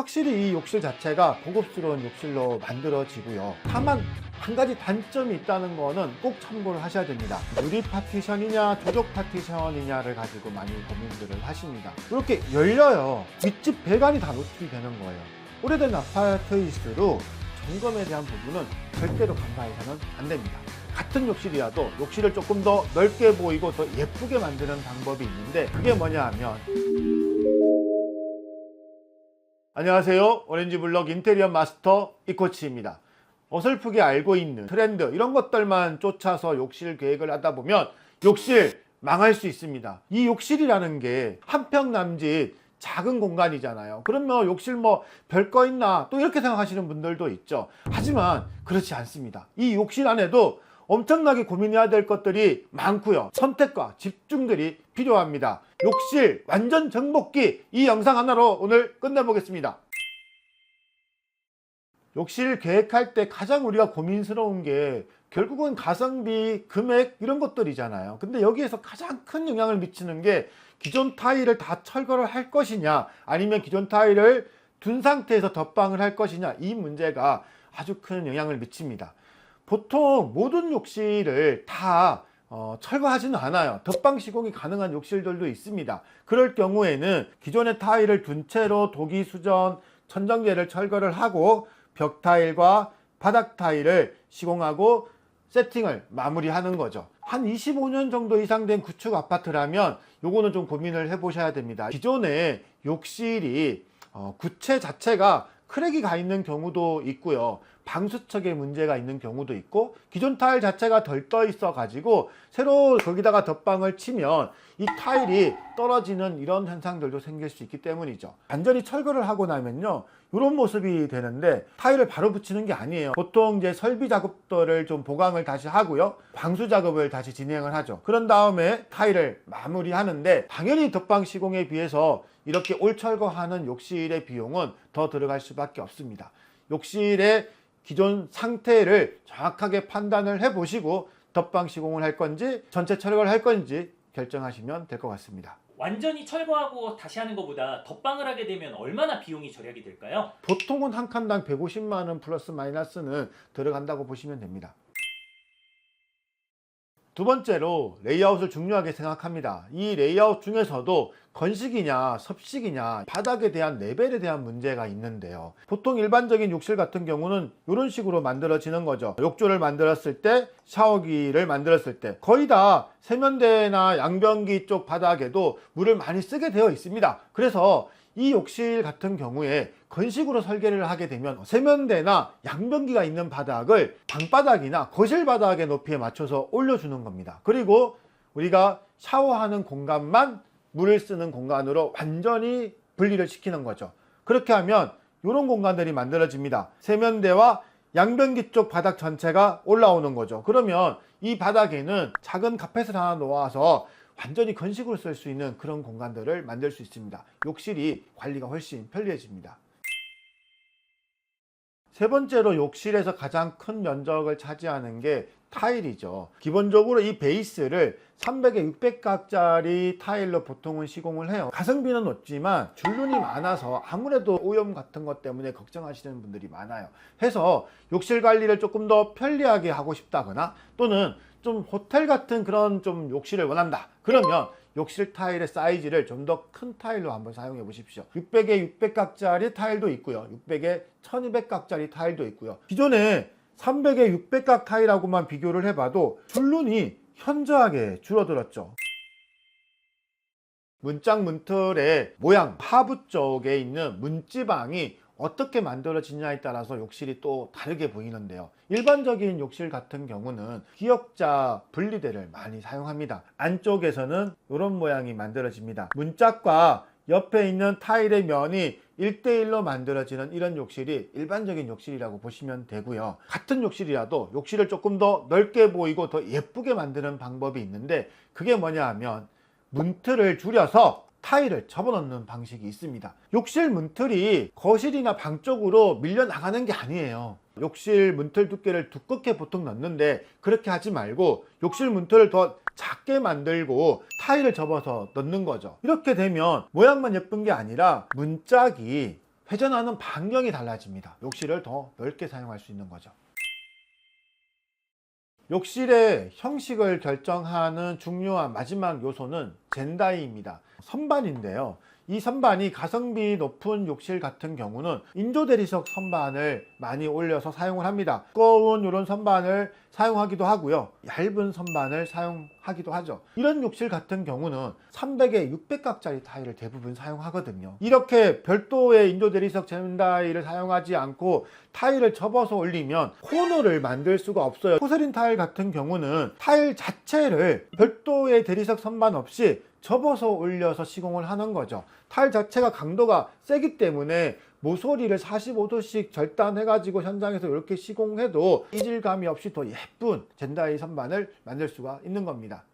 확실히 이 욕실 자체가 고급스러운 욕실로 만들어지고요. 다만 한 가지 단점이 있다는 거는 꼭 참고를 하셔야 됩니다. 유리 파티션이냐 조적 파티션이냐를 가지고 많이 고민들을 하십니다. 이렇게 열려요. 윗집 배관이 다 노출이 되는 거예요. 오래된 아파트일수록 점검에 대한 부분은 절대로 간과해서는 안 됩니다. 같은 욕실이라도 욕실을 조금 더 넓게 보이고 더 예쁘게 만드는 방법이 있는데 그게 뭐냐 하면 안녕하세요. 오렌지 블럭 인테리어 마스터 이코치입니다. 어설프게 알고 있는 트렌드 이런 것들만 쫓아서 욕실 계획을 하다 보면 욕실 망할 수 있습니다. 이 욕실이라는 게 한 평 남짓 작은 공간이잖아요. 그러면 욕실 뭐 별거 있나 또 이렇게 생각하시는 분들도 있죠. 하지만 그렇지 않습니다. 이 욕실 안에도 엄청나게 고민해야 될 것들이 많고요. 선택과 집중들이 필요합니다. 욕실 완전 정복기 이 영상 하나로 오늘 끝내보겠습니다. 욕실 계획할 때 가장 우리가 고민스러운 게 결국은 가성비, 금액 이런 것들이잖아요. 근데 여기에서 가장 큰 영향을 미치는 게 기존 타일을 다 철거를 할 것이냐 아니면 기존 타일을 둔 상태에서 덧방을 할 것이냐 이 문제가 아주 큰 영향을 미칩니다. 보통 모든 욕실을 다 어, 철거하지는 않아요. 덧방 시공이 가능한 욕실들도 있습니다. 그럴 경우에는 기존의 타일을 둔 채로 도기 수전, 천정제를 철거를 하고 벽 타일과 바닥 타일을 시공하고 세팅을 마무리하는 거죠. 한 25년 정도 이상 된 구축 아파트라면 요거는 좀 고민을 해 보셔야 됩니다. 기존에 욕실이 어, 구체 자체가 크랙이 가 있는 경우도 있고요. 방수척에 문제가 있는 경우도 있고 기존 타일 자체가 덜 떠 있어 가지고 새로 거기다가 덧방을 치면 이 타일이 떨어지는 이런 현상들도 생길 수 있기 때문이죠. 완전히 철거를 하고 나면요. 이런 모습이 되는데 타일을 바로 붙이는 게 아니에요. 보통 이제 설비 작업들을 좀 보강을 다시 하고요. 방수 작업을 다시 진행을 하죠. 그런 다음에 타일을 마무리하는데 당연히 덧방 시공에 비해서 이렇게 올 철거하는 욕실의 비용은 더 들어갈 수밖에 없습니다. 욕실의 기존 상태를 정확하게 판단을 해 보시고 덧방 시공을 할 건지 전체 철거를 할 건지 결정하시면 될 것 같습니다. 완전히 철거하고 다시 하는 것보다 덧방을 하게 되면 얼마나 비용이 절약이 될까요? 보통은 한 칸당 150만 원 플러스 마이너스는 들어간다고 보시면 됩니다. 두 번째로 레이아웃을 중요하게 생각합니다. 이 레이아웃 중에서도 건식이냐 섭식이냐 바닥에 대한 레벨에 대한 문제가 있는데요. 보통 일반적인 욕실 같은 경우는 이런 식으로 만들어지는 거죠. 욕조를 만들었을 때 샤워기를 만들었을 때 거의 다 세면대나 양변기 쪽 바닥에도 물을 많이 쓰게 되어 있습니다. 그래서 이 욕실 같은 경우에 건식으로 설계를 하게 되면 세면대나 양변기가 있는 바닥을 방바닥이나 거실 바닥의 높이에 맞춰서 올려주는 겁니다. 그리고 우리가 샤워하는 공간만 물을 쓰는 공간으로 완전히 분리를 시키는 거죠. 그렇게 하면 이런 공간들이 만들어집니다. 세면대와 양변기 쪽 바닥 전체가 올라오는 거죠. 그러면 이 바닥에는 작은 카펫을 하나 놓아서 완전히 건식으로 쓸 수 있는 그런 공간들을 만들 수 있습니다. 욕실이 관리가 훨씬 편리해집니다. 세 번째로 욕실에서 가장 큰 면적을 차지하는 게 타일이죠. 기본적으로 이 베이스를 300에 600각짜리 타일로 보통은 시공을 해요. 가성비는 높지만 줄눈이 많아서 아무래도 오염 같은 것 때문에 걱정하시는 분들이 많아요. 해서 욕실 관리를 조금 더 편리하게 하고 싶다거나 또는 좀 호텔 같은 그런 좀 욕실을 원한다. 그러면 욕실 타일의 사이즈를 좀 더 큰 타일로 한번 사용해 보십시오. 600에 600각짜리 타일도 있고요. 600에 1200각짜리 타일도 있고요. 기존에 300에 600각 타일하고만 비교를 해봐도 줄눈이 현저하게 줄어들었죠. 문짝 문틀의 모양 하부 쪽에 있는 문지방이 어떻게 만들어지냐에 따라서 욕실이 또 다르게 보이는데요. 일반적인 욕실 같은 경우는 기역자 분리대를 많이 사용합니다. 안쪽에서는 이런 모양이 만들어집니다. 문짝과 옆에 있는 타일의 면이 1대1로 만들어지는 이런 욕실이 일반적인 욕실이라고 보시면 되고요. 같은 욕실이라도 욕실을 조금 더 넓게 보이고 더 예쁘게 만드는 방법이 있는데 그게 뭐냐 하면 문틀을 줄여서 타일을 접어넣는 방식이 있습니다. 욕실 문틀이 거실이나 방 쪽으로 밀려 나가는 게 아니에요. 욕실 문틀 두께를 두껍게 보통 넣는데 그렇게 하지 말고 욕실 문틀을 더 작게 만들고 타일을 접어서 넣는 거죠. 이렇게 되면 모양만 예쁜 게 아니라 문짝이 회전하는 반경이 달라집니다. 욕실을 더 넓게 사용할 수 있는 거죠. 욕실의 형식을 결정하는 중요한 마지막 요소는 젠다이입니다. 선반인데요. 이 선반이 가성비 높은 욕실 같은 경우는 인조 대리석 선반을 많이 올려서 사용을 합니다. 두꺼운 이런 선반을 사용하기도 하고요. 얇은 선반을 사용하기도 하죠. 이런 욕실 같은 경우는 300에 600각짜리 타일을 대부분 사용하거든요. 이렇게 별도의 인조 대리석 젠다이를 사용하지 않고 타일을 접어서 올리면 코너를 만들 수가 없어요. 포세린 타일 같은 경우는 타일 자체를 별도의 대리석 선반 없이 접어서 올려서 시공을 하는 거죠. 타일 자체가 강도가 세기 때문에 모서리를 45도씩 절단해가지고 현장에서 이렇게 시공해도 이질감이 없이 더 예쁜 젠다이 선반을 만들 수가 있는 겁니다.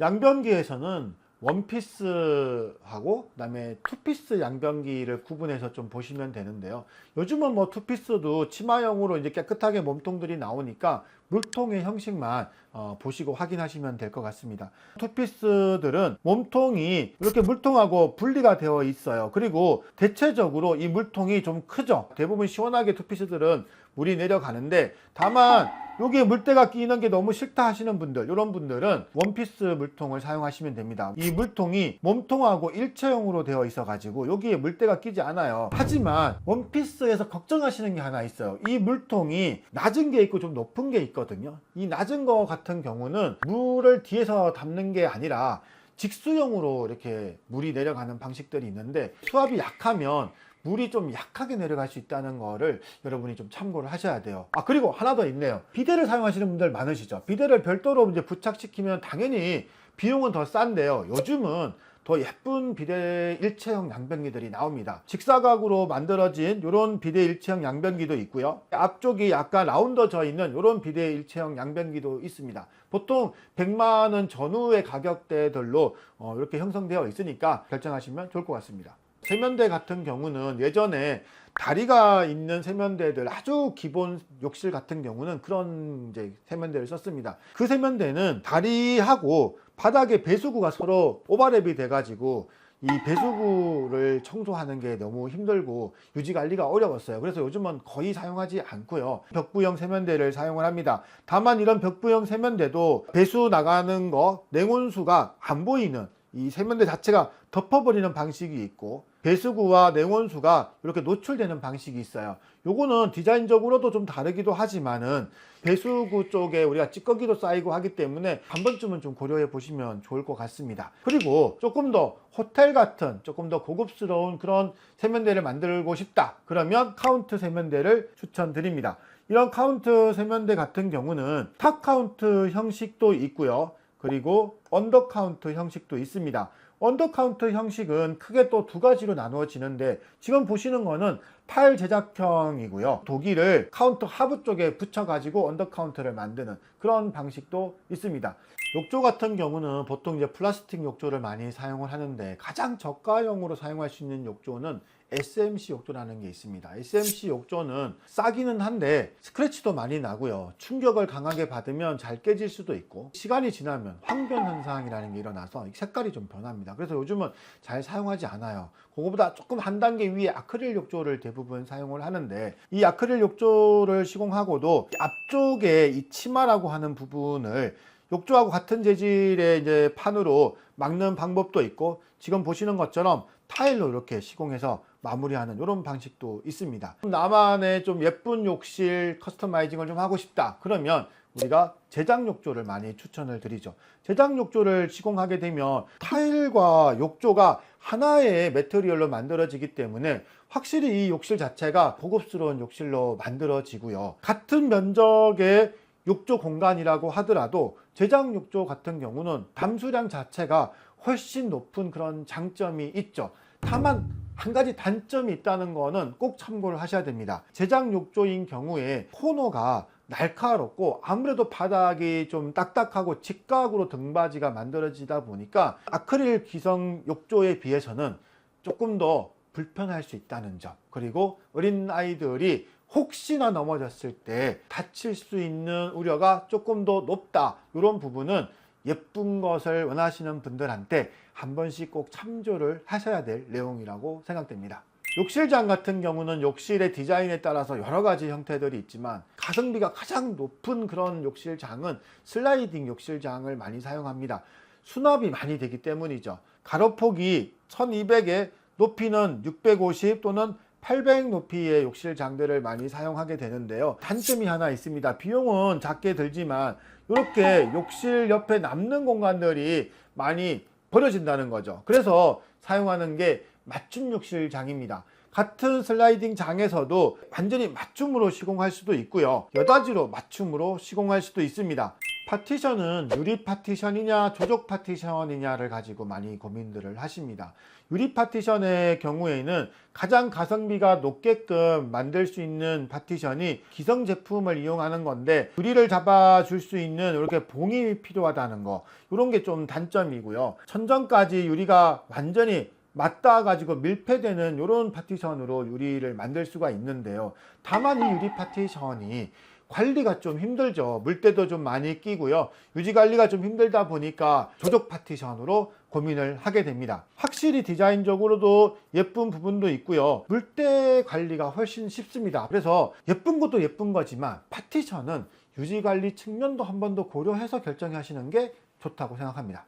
양변기에서는 원피스하고 그다음에 투피스 양변기를 구분해서 좀 보시면 되는데요. 요즘은 뭐 투피스도 치마형으로 이제 깨끗하게 몸통들이 나오니까 물통의 형식만 어, 보시고 확인하시면 될 것 같습니다. 투피스들은 몸통이 이렇게 물통하고 분리가 되어 있어요. 그리고 대체적으로 이 물통이 좀 크죠. 대부분 시원하게 투피스들은 물이 내려가는데 다만 여기에 물때가 끼는 게 너무 싫다 하시는 분들 이런 분들은 원피스 물통을 사용하시면 됩니다. 이 물통이 몸통하고 일체형으로 되어 있어 가지고 여기에 물때가 끼지 않아요. 하지만 원피스에서 걱정하시는 게 하나 있어요. 이 물통이 낮은 게 있고 좀 높은 게 있거든요. 이 낮은 거 같은 경우는 물을 뒤에서 담는 게 아니라 직수형으로 이렇게 물이 내려가는 방식들이 있는데 수압이 약하면 물이 좀 약하게 내려갈 수 있다는 거를 여러분이 좀 참고를 하셔야 돼요. 아, 그리고 하나 더 있네요. 비데를 사용하시는 분들 많으시죠? 비데를 별도로 이제 부착시키면 당연히 비용은 더 싼데요. 요즘은 더 예쁜 비데 일체형 양변기들이 나옵니다. 직사각으로 만들어진 이런 비데 일체형 양변기도 있고요. 앞쪽이 약간 라운더져 있는 이런 비데 일체형 양변기도 있습니다. 보통 100만 원 전후의 가격대들로 어, 이렇게 형성되어 있으니까 결정하시면 좋을 것 같습니다. 세면대 같은 경우는 예전에 다리가 있는 세면대들 아주 기본 욕실 같은 경우는 그런 이제 세면대를 썼습니다. 그 세면대는 다리하고 바닥에 배수구가 서로 오버랩이 돼가지고 이 배수구를 청소하는 게 너무 힘들고 유지 관리가 어려웠어요. 그래서 요즘은 거의 사용하지 않고요. 벽부형 세면대를 사용을 합니다. 다만 이런 벽부형 세면대도 배수 나가는 거 냉온수가 안 보이는 이 세면대 자체가 덮어버리는 방식이 있고 배수구와 냉온수가 이렇게 노출되는 방식이 있어요. 요거는 디자인적으로도 좀 다르기도 하지만은 배수구 쪽에 우리가 찌꺼기도 쌓이고 하기 때문에 한 번쯤은 좀 고려해 보시면 좋을 것 같습니다. 그리고 조금 더 호텔 같은 조금 더 고급스러운 그런 세면대를 만들고 싶다. 그러면 카운트 세면대를 추천드립니다. 이런 카운트 세면대 같은 경우는 탑 카운트 형식도 있고요. 그리고 언더 카운트 형식도 있습니다. 언더 카운트 형식은 크게 또 두 가지로 나누어지는데 지금 보시는 거는 타일 제작형이고요. 독일을 카운터 하부 쪽에 붙여가지고 언더 카운트를 만드는 그런 방식도 있습니다. 욕조 같은 경우는 보통 이제 플라스틱 욕조를 많이 사용을 하는데 가장 저가형으로 사용할 수 있는 욕조는 SMC 욕조라는 게 있습니다. SMC 욕조는 싸기는 한데 스크래치도 많이 나고요. 충격을 강하게 받으면 잘 깨질 수도 있고 시간이 지나면 황변 현상이라는 게 일어나서 색깔이 좀 변합니다. 그래서 요즘은 잘 사용하지 않아요. 그거보다 조금 한 단계 위에 아크릴 욕조를 대부분 사용을 하는데 이 아크릴 욕조를 시공하고도 앞쪽에 이 치마라고 하는 부분을 욕조하고 같은 재질의 이제 판으로 막는 방법도 있고 지금 보시는 것처럼 타일로 이렇게 시공해서 마무리하는 이런 방식도 있습니다. 나만의 좀 예쁜 욕실 커스터마이징을 좀 하고 싶다. 그러면 우리가 제작 욕조를 많이 추천을 드리죠. 제작 욕조를 시공하게 되면 타일과 욕조가 하나의 매트리얼로 만들어지기 때문에 확실히 이 욕실 자체가 고급스러운 욕실로 만들어지고요. 같은 면적의 욕조 공간이라고 하더라도 제작 욕조 같은 경우는 담수량 자체가 훨씬 높은 그런 장점이 있죠. 다만 한 가지 단점이 있다는 거는 꼭 참고를 하셔야 됩니다. 제작 욕조인 경우에 코너가 날카롭고 아무래도 바닥이 좀 딱딱하고 직각으로 등받이가 만들어지다 보니까 아크릴 기성 욕조에 비해서는 조금 더 불편할 수 있다는 점 그리고 어린 아이들이 혹시나 넘어졌을 때 다칠 수 있는 우려가 조금 더 높다 이런 부분은 예쁜 것을 원하시는 분들한테 한 번씩 꼭 참조를 하셔야 될 내용이라고 생각됩니다. 욕실장 같은 경우는 욕실의 디자인에 따라서 여러 가지 형태들이 있지만 가성비가 가장 높은 그런 욕실장은 슬라이딩 욕실장을 많이 사용합니다. 수납이 많이 되기 때문이죠. 가로폭이 1200에 높이는 650 또는 800 높이의 욕실장들을 많이 사용하게 되는데요. 단점이 하나 있습니다. 비용은 작게 들지만 이렇게 욕실 옆에 남는 공간들이 많이 버려진다는 거죠. 그래서 사용하는 게 맞춤 욕실 장입니다. 같은 슬라이딩 장에서도 완전히 맞춤으로 시공할 수도 있고요. 여닫이로 맞춤으로 시공할 수도 있습니다. 파티션은 유리 파티션이냐 조적 파티션이냐를 가지고 많이 고민들을 하십니다. 유리 파티션의 경우에는 가장 가성비가 높게끔 만들 수 있는 파티션이 기성 제품을 이용하는 건데 유리를 잡아줄 수 있는 이렇게 봉이 필요하다는 거 이런 게 좀 단점이고요. 천정까지 유리가 완전히 맞닿아 가지고 밀폐되는 이런 파티션으로 유리를 만들 수가 있는데요. 다만 이 유리 파티션이 관리가 좀 힘들죠. 물때도 좀 많이 끼고요. 유지 관리가 좀 힘들다 보니까 조적 파티션으로 고민을 하게 됩니다. 확실히 디자인적으로도 예쁜 부분도 있고요. 물때 관리가 훨씬 쉽습니다. 그래서 예쁜 것도 예쁜 거지만 파티션은 유지 관리 측면도 한 번 더 고려해서 결정하시는 게 좋다고 생각합니다.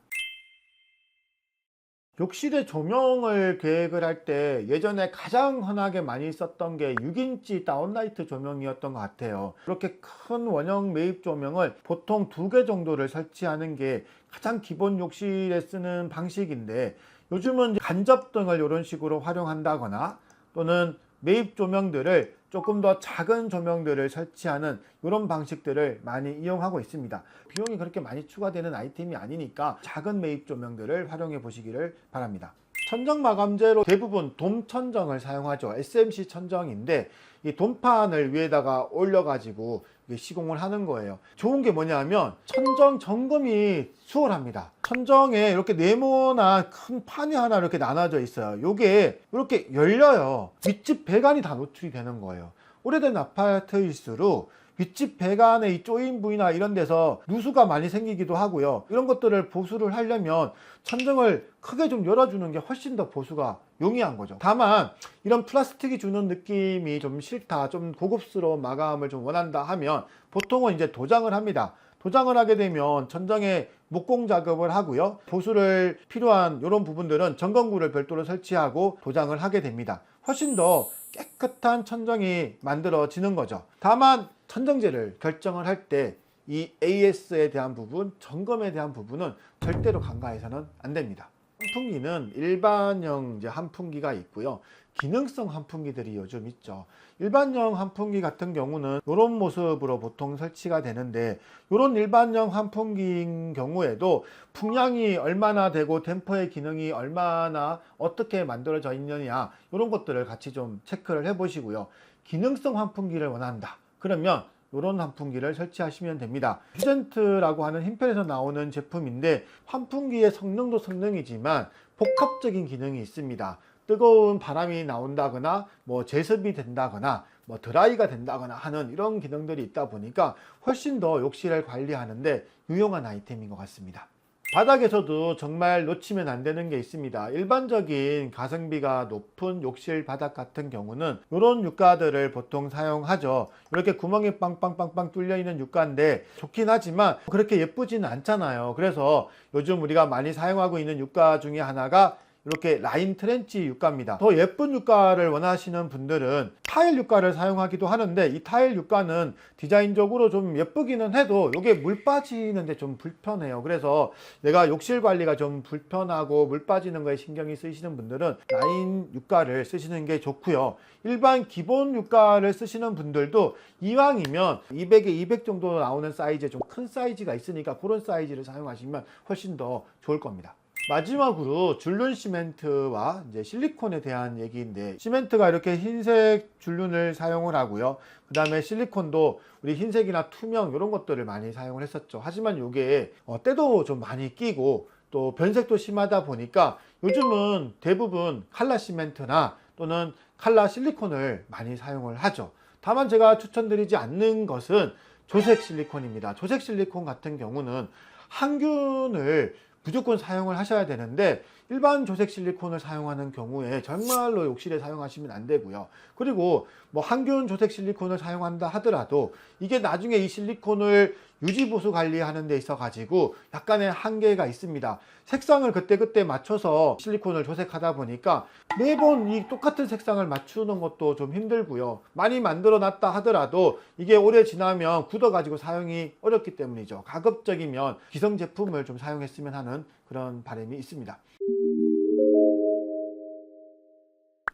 욕실의 조명을 계획을 할 때 예전에 가장 흔하게 많이 썼던 게 6인치 다운라이트 조명이었던 것 같아요. 그렇게 큰 원형 매입 조명을 보통 두 개 정도를 설치하는 게 가장 기본 욕실에 쓰는 방식인데 요즘은 간접등을 이런 식으로 활용한다거나 또는 매입 조명들을 조금 더 작은 조명들을 설치하는 이런 방식들을 많이 이용하고 있습니다. 비용이 그렇게 많이 추가되는 아이템이 아니니까 작은 매입 조명들을 활용해 보시기를 바랍니다. 천정 마감재로 대부분 돔 천정을 사용하죠. SMC 천정인데 이 돔판을 위에다가 올려가지고 이게 시공을 하는 거예요. 좋은 게 뭐냐면 천정 점검이 수월합니다. 천정에 이렇게 네모난 큰 판이 하나 이렇게 나눠져 있어요. 요게 이렇게 열려요. 윗집 배관이 다 노출이 되는 거예요. 오래된 아파트일수록 윗집 배관의 이 조인 부위나 이런 데서 누수가 많이 생기기도 하고요. 이런 것들을 보수를 하려면 천정을 크게 좀 열어주는 게 훨씬 더 보수가 용이한 거죠. 다만 이런 플라스틱이 주는 느낌이 좀 싫다, 좀 고급스러운 마감을 좀 원한다 하면 보통은 이제 도장을 합니다. 도장을 하게 되면 천정에 목공 작업을 하고요. 보수를 필요한 이런 부분들은 점검구를 별도로 설치하고 도장을 하게 됩니다. 훨씬 더 깨끗한 천정이 만들어지는 거죠. 다만 천정제를 결정을 할 때 이 AS에 대한 부분, 점검에 대한 부분은 절대로 간과해서는 안 됩니다. 환풍기는 일반형 이제 환풍기가 있고요. 기능성 환풍기들이 요즘 있죠. 일반형 환풍기 같은 경우는 이런 모습으로 보통 설치가 되는데 이런 일반형 환풍기인 경우에도 풍량이 얼마나 되고 댐퍼의 기능이 얼마나 어떻게 만들어져 있느냐 이런 것들을 같이 좀 체크를 해 보시고요. 기능성 환풍기를 원한다. 그러면 이런 환풍기를 설치하시면 됩니다. 휴젠트라고 하는 힘펠에서 나오는 제품인데 환풍기의 성능도 성능이지만 복합적인 기능이 있습니다. 뜨거운 바람이 나온다거나 뭐 제습이 된다거나 뭐 드라이가 된다거나 하는 이런 기능들이 있다 보니까 훨씬 더 욕실을 관리하는데 유용한 아이템인 것 같습니다. 바닥에서도 정말 놓치면 안 되는 게 있습니다. 일반적인 가성비가 높은 욕실 바닥 같은 경우는 이런 유가들을 보통 사용하죠. 이렇게 구멍이 빵빵빵빵 뚫려 있는 유가인데 좋긴 하지만 그렇게 예쁘지는 않잖아요. 그래서 요즘 우리가 많이 사용하고 있는 유가 중에 하나가 이렇게 라인 트렌치 유가입니다. 더 예쁜 유가를 원하시는 분들은 타일 유가를 사용하기도 하는데 이 타일 유가는 디자인적으로 좀 예쁘기는 해도 이게 물 빠지는데 좀 불편해요. 그래서 내가 욕실 관리가 좀 불편하고 물 빠지는 거에 신경이 쓰이시는 분들은 라인 유가를 쓰시는 게 좋고요. 일반 기본 유가를 쓰시는 분들도 이왕이면 200에 200 정도 나오는 사이즈 좀큰 사이즈가 있으니까 그런 사이즈를 사용하시면 훨씬 더 좋을 겁니다. 마지막으로 줄눈 시멘트와 이제 실리콘에 대한 얘기인데 시멘트가 이렇게 흰색 줄눈을 사용을 하고요. 그 다음에 실리콘도 우리 흰색이나 투명 이런 것들을 많이 사용을 했었죠. 하지만 이게 어, 때도 좀 많이 끼고 또 변색도 심하다 보니까 요즘은 대부분 칼라 시멘트나 또는 칼라 실리콘을 많이 사용을 하죠. 다만 제가 추천드리지 않는 것은 조색 실리콘입니다. 조색 실리콘 같은 경우는 항균을 무조건 사용을 하셔야 되는데 일반 조색 실리콘을 사용하는 경우에 정말로 욕실에 사용하시면 안 되고요. 그리고 뭐 항균 조색 실리콘을 사용한다 하더라도 이게 나중에 이 실리콘을 유지 보수 관리하는 데 있어 가지고 약간의 한계가 있습니다. 색상을 그때그때 맞춰서 실리콘을 조색하다 보니까 매번 이 똑같은 색상을 맞추는 것도 좀 힘들고요. 많이 만들어 놨다 하더라도 이게 오래 지나면 굳어 가지고 사용이 어렵기 때문이죠. 가급적이면 기성 제품을 좀 사용했으면 하는 그런 바람이 있습니다.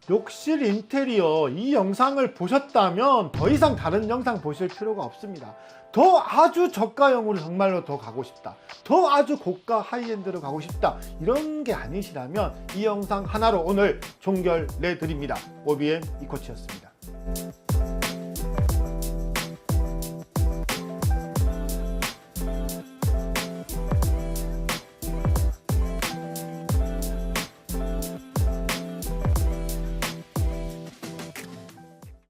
욕실 인테리어 이 영상을 보셨다면 더 이상 다른 영상 보실 필요가 없습니다. 더 아주 저가형으로 정말로 더 가고 싶다. 더 아주 고가 하이엔드로 가고 싶다. 이런 게 아니시라면 이 영상 하나로 오늘 종결 내 드립니다. 오비엠 이코치였습니다.